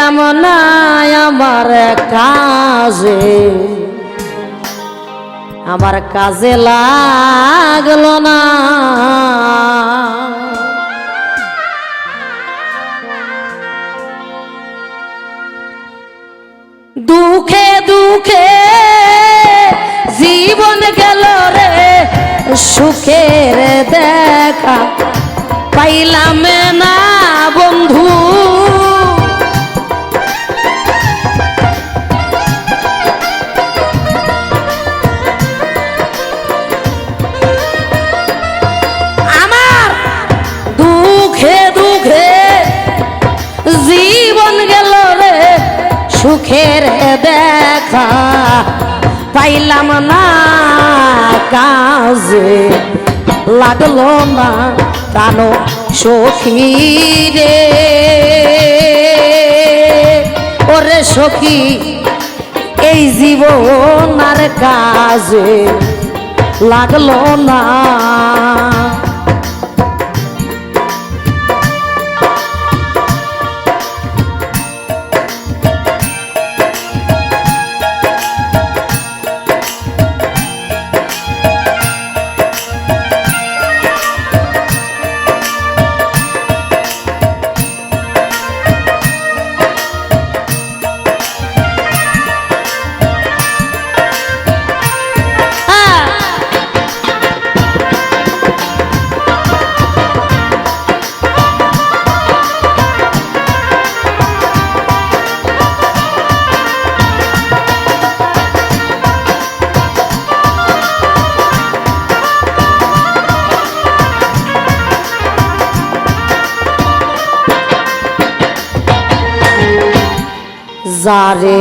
পাইলাম না আমার কাজে। আমার কাজে লাগল না। দুঃখে দুঃখে জীবন গেল রে, সুখের দেখা পাইলাম না। সুখের দেখা পাইলাম না কাজে। লাগল না কানো সখী রে ওরে সখী, এই জীবন আর কাজে লাগল না যারে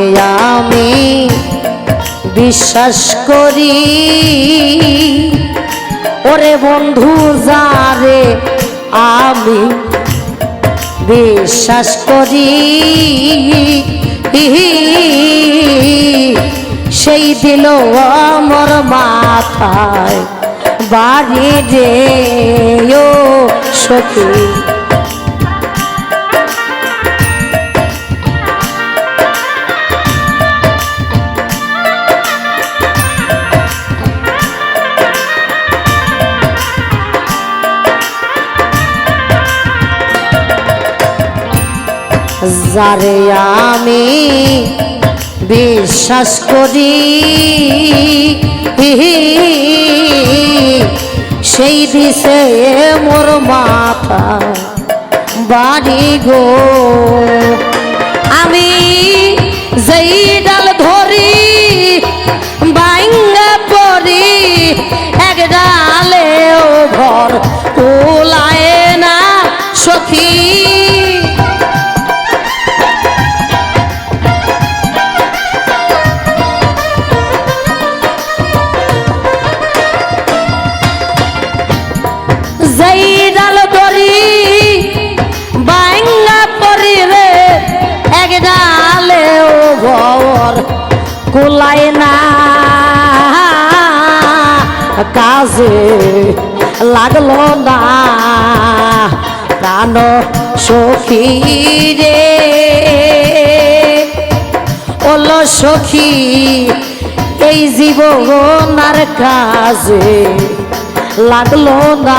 আমি বিশ্বাস করি। ওরে বন্ধু, যারে আমি বিশ্বাস করি, সেই দিল আমার মাথায় বাড়ি রে সখী। যারে আমি বিশ্বাস করি সেই দিছে মোর মাথা বাড়ি গো। আমি যেই ডাল ধরি বাইঙ্গা পরি, এক ডালেও ঘর তোলায় না সখী। যেই ডাল ধরি বাঙ্গা পরি রে, এক ডালে ও ঘর কুলাই না। কাজে লাগল না, প্রাণ সখী রে। ওলো সখী, এই জীবন কাজে লাগল না।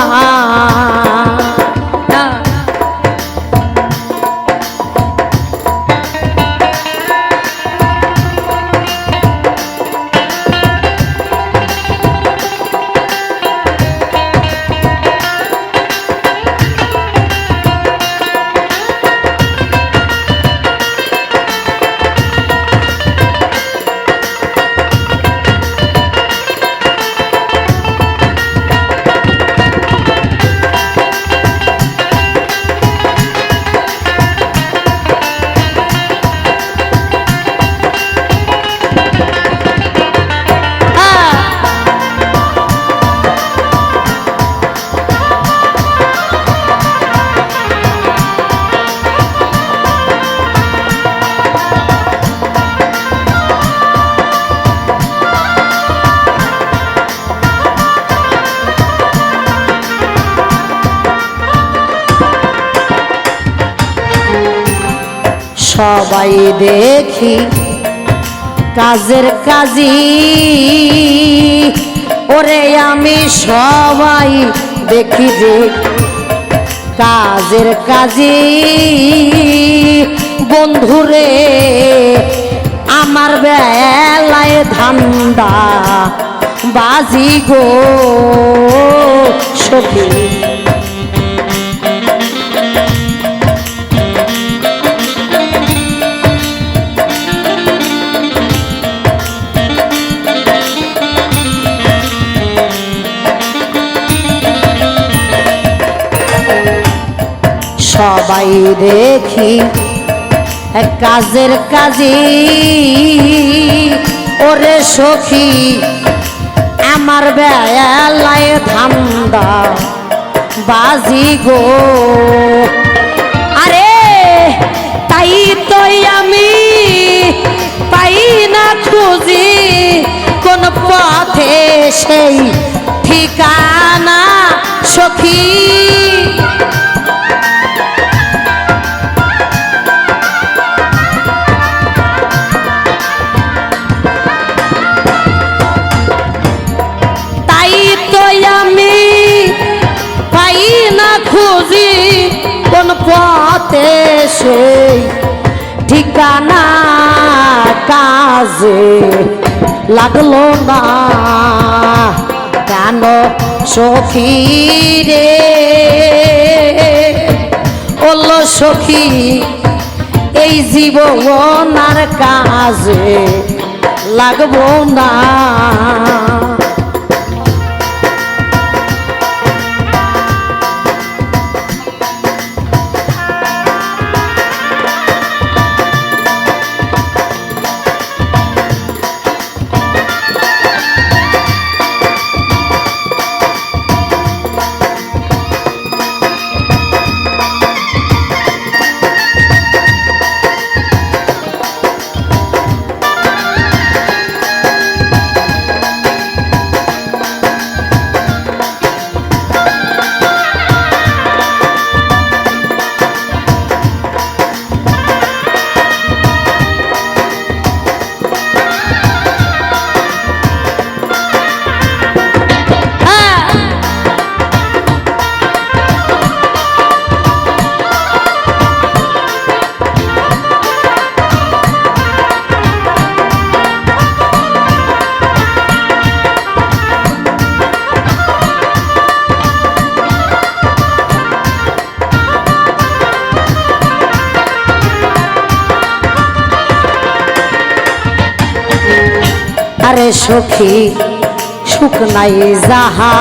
সবাই দেখি কাজের কাজী ওরে আমি সবাই দেখি যে কাজের কাজী বন্ধুরে, আমার বেলায় ধান্দা বাজি গো সখী। সবাই দেখি কাজের কাজে। ওরে সখী, আমার বেলায় ধান্দা বাজি গো। আরে, তাই তো আমি পাই না খুঁজি, কোন পথে সেই ঠিকানা সখী। খুঁজি কোন পথে সেই ঠিকানা কাজে লাগল না। কেন সখী রে? ওলো সখী, এই জীবন আর কাজে লাগবো না। সখী, সুখ নাই যাহা।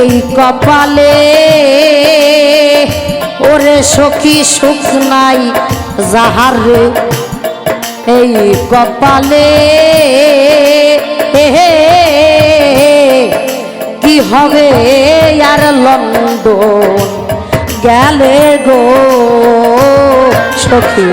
এই কপালে ওরে সখী, সুখ নাই যাহার রে। এই কপালে হে কি হবে আর লন্ডন গেলে গো সখী?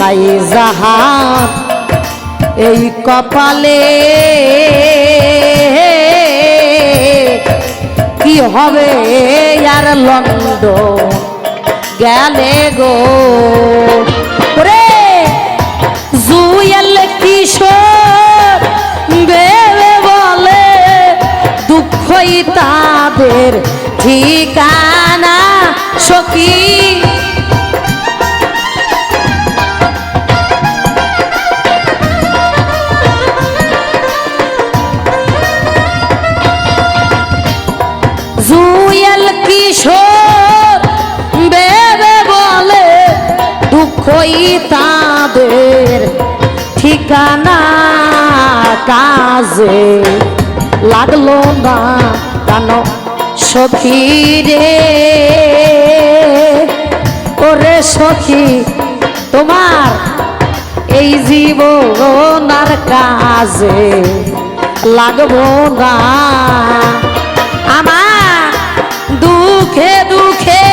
নাই জাহান, এই কপালে কি হবে আর লন্ড গেলে গো? রে জুয়েল কিশোর বেবে বলে দুঃখই তাদের ঠিকানা সখী। কিশোর, বেবে বলে দুঃখই তাদের ঠিকানা কাজে লাগল না কেন সখী রে? ওরে সখী, তোমার এই জীবন আর কাজে লাগবো না। আমার দুঃখে দুঃখে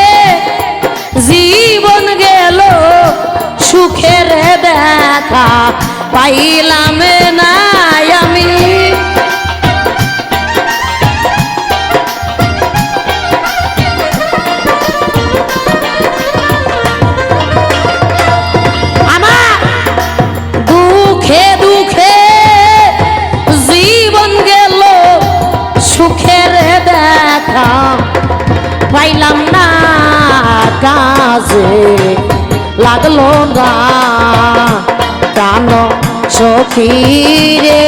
জীবন গেল সুখের দেখা পাইলাম না। লাগল না। কান সখী রে,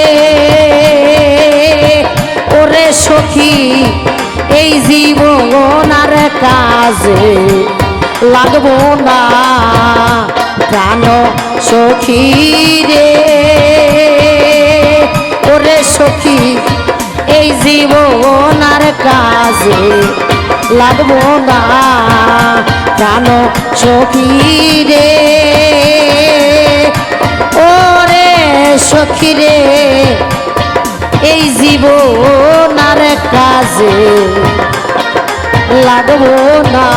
ওরে সখী, এই জীবন আর কাজে লাগবো না। প্রাণ সখী রে, ওরে সখী, এই জীবন আর কাজে লাগবো না। প্রাণ সখী রে। ওরে সখী রে এই জীবন আর কাজে লাগবো না।